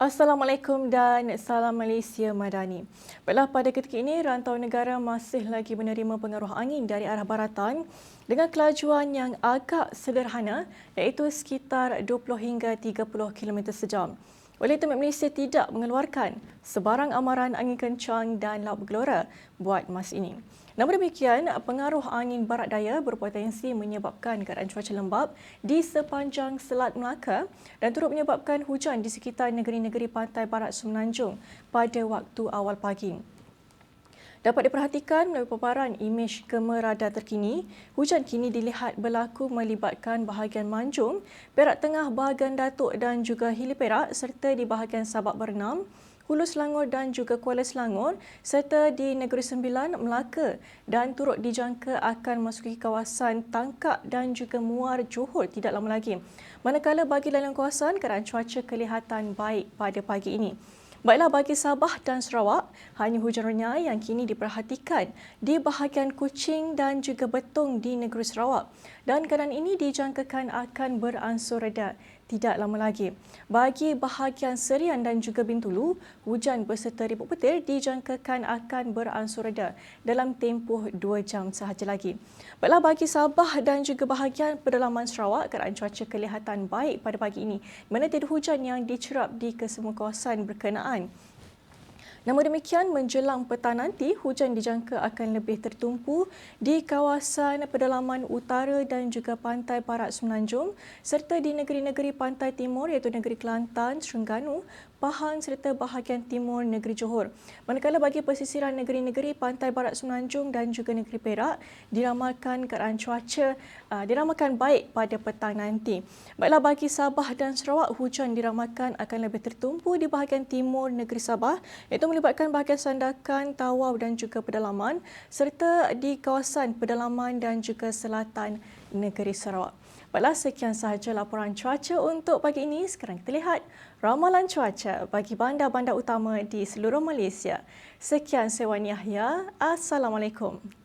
Assalamualaikum dan salam Malaysia Madani. Baiklah pada ketika ini rantau negara masih lagi menerima pengaruh angin dari arah baratan dengan kelajuan yang agak sederhana iaitu sekitar 20 hingga 30 km sejam. Oleh itu Malaysia tidak mengeluarkan sebarang amaran angin kencang dan laut bergelora buat masa ini. Namun demikian, pengaruh angin barat daya berpotensi menyebabkan keadaan cuaca lembap di sepanjang Selat Melaka dan turut menyebabkan hujan di sekitar negeri-negeri pantai barat Semenanjung pada waktu awal pagi. Dapat diperhatikan melalui paparan imej kemerada terkini, hujan kini dilihat berlaku melibatkan bahagian Manjung, Perak Tengah, bahagian Datuk dan juga Hili Perak serta di bahagian Sabak Bernam, Hulu Selangor dan juga Kuala Selangor serta di Negeri Sembilan, Melaka dan turut dijangka akan masuki kawasan Tangkak dan juga Muar Johor tidak lama lagi. Manakala bagi lain kawasan keadaan cuaca kelihatan baik pada pagi ini. Baiklah bagi Sabah dan Sarawak, hanya hujan renyah yang kini diperhatikan di bahagian Kuching dan juga Betong di negeri Sarawak. Dan keadaan ini dijangkakan akan beransur reda tidak lama lagi. Bagi bahagian Serian dan juga Bintulu, hujan berserta ribut petir dijangkakan akan beransur reda dalam tempoh dua jam sahaja lagi. Baiklah bagi Sabah dan juga bahagian pedalaman Sarawak, keadaan cuaca kelihatan baik pada pagi ini. Mana tiada hujan yang dicerap di kesemua kawasan berkenaan. Namun demikian, menjelang petang nanti, hujan dijangka akan lebih tertumpu di kawasan pedalaman utara dan juga pantai barat Semenanjung serta di negeri-negeri pantai timur iaitu negeri Kelantan, Terengganu, Pahang serta bahagian timur negeri Johor. Manakala bagi pesisiran negeri-negeri pantai barat Semenanjung dan juga negeri Perak diramalkan keadaan cuaca uh, diramalkan baik pada petang nanti. Baiklah bagi Sabah dan Sarawak hujan diramalkan akan lebih tertumpu di bahagian timur negeri Sabah iaitu melibatkan bahagian Sandakan, Tawau dan juga pedalaman serta di kawasan pedalaman dan juga selatan negeri Sarawak. Baiklah, sekian sahaja laporan cuaca untuk pagi ini. Sekarang kita lihat ramalan cuaca bagi bandar-bandar utama di seluruh Malaysia. Sekian, saya Wan Yahya. Assalamualaikum.